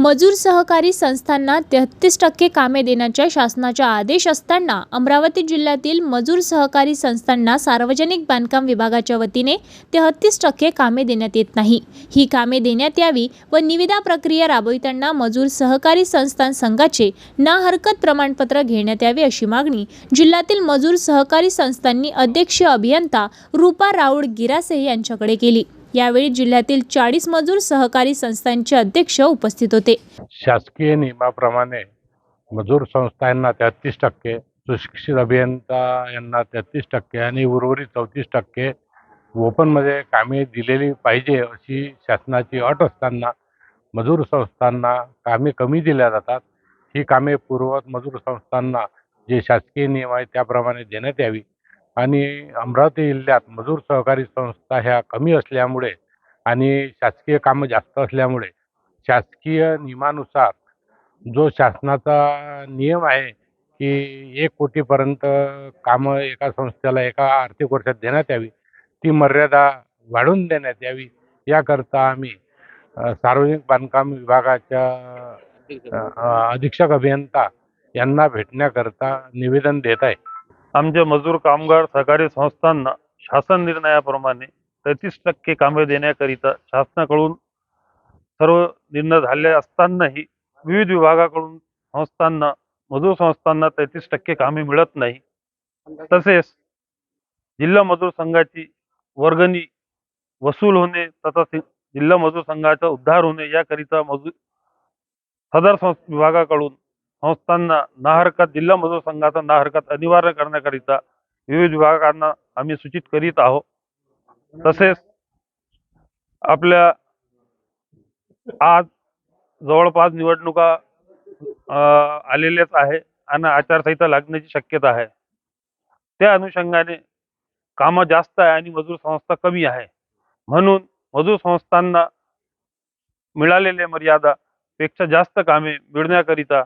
मजूर सहकारी संस्थांना तेहतीस टक्के कामे देण्याच्या शासनाचा आदेश असताना अमरावती जिल्ह्यातील मजूर सहकारी संस्थांना सार्वजनिक बांधकाम विभागाच्या वतीने तेहतीस टक्के कामे देण्यात येत नाही. ही कामे देण्यात यावी व निविदा प्रक्रिया राबविताना मजूर सहकारी संस्थान संघाचे ना हरकत प्रमाणपत्र घेण्यात यावे अशी मागणी जिल्ह्यातील मजूर सहकारी संस्थांनी अध्यक्ष अभियंता रूपा राऊळ गिरासे यांच्याकडे केली. यावेळी जिल्ह्यातील चाळीस मजूर सहकारी संस्थांचे अध्यक्ष उपस्थित होते. शासकीय नियमाप्रमाणे मजूर संस्थांना तेहतीस टक्के सुशिक्षित अभियंता यांना तेहतीस टक्के आणि उर्वरित चौतीस टक्के ओपनमध्ये कामे दिलेली पाहिजे अशी शासनाची अट असताना मजूर संस्थांना कामे कमी दिल्या जातात. ही कामे पूर्ववत मजूर संस्थांना जे शासकीय नियम आहेत त्याप्रमाणे देण्यात यावी. आणि अमरावती जिल्ह्यात मजूर सहकारी संस्था ह्या कमी असल्यामुळे आणि शासकीय कामं जास्त असल्यामुळे शासकीय नियमानुसार जो शासनाचा नियम आहे की एक कोटीपर्यंत कामं एका संस्थेला एका आर्थिक वर्षात देण्यात यावी ती मर्यादा वाढवून देण्यात यावी याकरता आम्ही सार्वजनिक बांधकाम विभागाच्या अधीक्षक अभियंता यांना भेटण्याकरता निवेदन देत आहे. आमच्या मजूर कामगार सहकारी संस्थांना शासन निर्णयाप्रमाणे तेहतीस टक्के कामे देण्याकरिता शासनाकडून सर्व निर्णय झाले असतानाही विविध विभागाकडून संस्थांना मजूर संस्थांना तेहतीस टक्के कामे मिळत नाही. तसेच जिल्हा मजूर संघाची वर्गणी वसूल होणे तथा जिल्हा मजूर संघाचा उद्धार होणे याकरिता मजूर सदर संस्थ विभागाकडून संस्थांना ना हरकत जिल्हा मजूर संघाचा ना हरकत अनिवार्य करण्याकरिता विविध विभागांना आम्ही सूचित करीत आहोत. तसेच आपल्या आज जवळपास निवडणुका आलेल्याच आहे आणि आचारसंहिता लागण्याची शक्यता आहे. त्या अनुषंगाने कामं जास्त आहे आणि मजूर संस्था कमी आहे. म्हणून मजूर संस्थांना मिळालेल्या मर्यादा पेक्षा जास्त कामे मिळण्याकरिता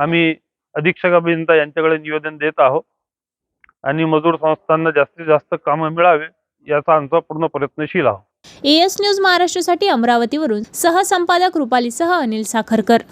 आम्ही अधीक्षक अभियंता यांच्याकडे निवेदन देत आहोत. आणि मजूर संस्थांना जास्तीत जास्त कामं मिळावे याचा आमचा पूर्ण प्रयत्नशील आहोत. एएस न्यूज महाराष्ट्रासाठी अमरावतीवरून सहसंपादक रुपालीसह अनिल साखरकर.